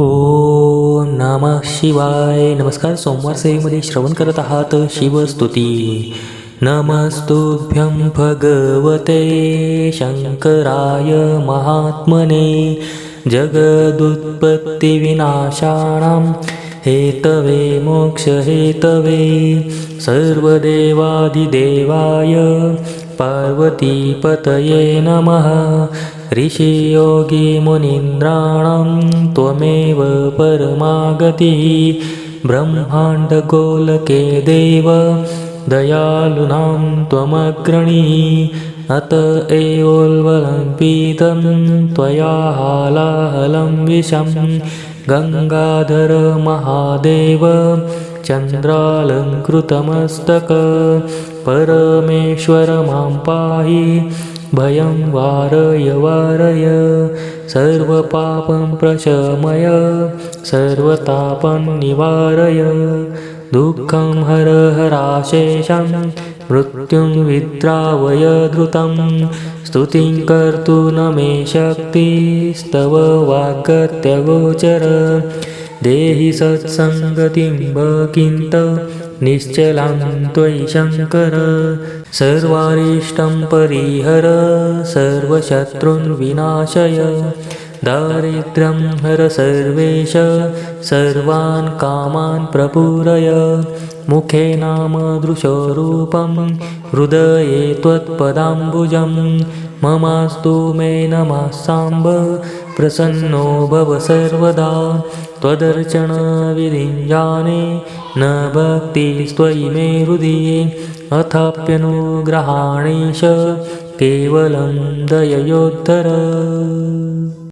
ओ नमः शिवाय. नमस्कार सोमवार सेवेमध्ये श्रवण करत आहात शिवस्तुती. नमस्तुभ्यं भगवते शंकराय महात्मने. जगदुत्पत्तिविनाशाणां हेतवे मोक्षहेतवे सर्वदेवादिदेवाय पार्वतीपतये नमः। ऋषियोगिमुनीन्द्राणां त्वमेव परमागतिः। ब्रह्माण्डगोलके देव दयालूनां त्वमग्रणी। अत एवोल्वलम्बितं त्वया हालाहलं विषं। गङ्गाधर महादेव चन्द्रालङ्कृतमस्तक परमेश्वर मां पाहि भयं वारय वारय। सर्वपापं प्रशमय सर्वतापं निवारय। दुःखं हर हराशेषं मृत्युं विद्रावय धृतं स्तुतिं कर्तुं न मे शक्तिस्तव वाक्यत्यगोचर देहि सत्सङ्गतिं बकिन्त निश्चलां त्वयि शङ्कर सर्वारिष्टं परिहर सर्वशत्रुन् विनाशय दारिद्र्यं हर सर्वेश सर्वान् कामान् प्रपूरय मुखे नाम दृशरूपं हृदये त्वत्पदाम्बुजं ममास्तु मे नमः साम्ब प्रसन्नो भव सर्वदा। त्वदर्चनविधिं जाने न भक्तिस्त्वयि मे हृदये। अथाप्यनुग्रहाणेश केवलं दययोद्धर